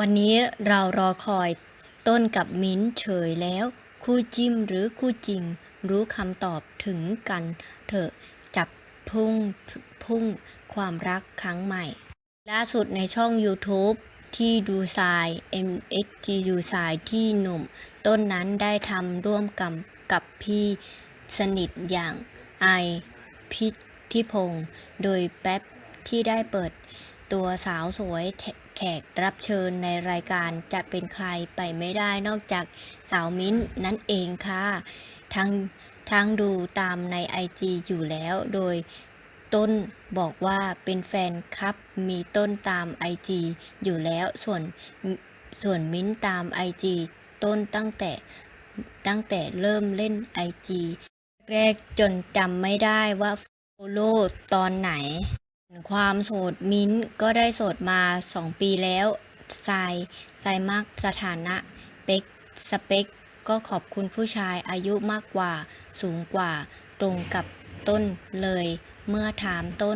วันนี้เรารอคอยต้นกับมิ้นเฉยแล้ว คู่จิ้มหรือคู่จริง รู้คำตอบถึงกัน เถอะจับพุ่งพุ่งความรักครั้งใหม่ ล่าสุดในช่อง YouTube ที่ดูทราย MXG ดูทรายที่หนุ่ม ต้นนั้นได้ทำร่วมกับกับพี่สนิทอย่างไอพิธิพงศ์โดยแป๊บที่ได้เปิด ตัวสาวสวยแขกรับเชิญในรายการจะเป็นใครไปไม่ได้นอกจากสาวมิ้นท์นั่นเองค่ะทางทางดูตามใน IG อยู่แล้วโดยต้นบอกว่าเป็นแฟนคลับมีต้นตาม IG อยู่แล้วส่วนส่วนมิ้นท์ตาม IG ต้นตั้งแต่ตั้งแต่เริ่มเล่น IG แรกจนจำไม่ได้ว่าโฟโล่ตอนไหน ความโสดมิ้นก็ได้โสดมา2ปีแล้วทรายทรายมากสถานะเป็กสเปกก็ขอบคุณผู้ชายอายุมากกว่าสูงกว่าตรงกับต้นเลย เมื่อถามต้น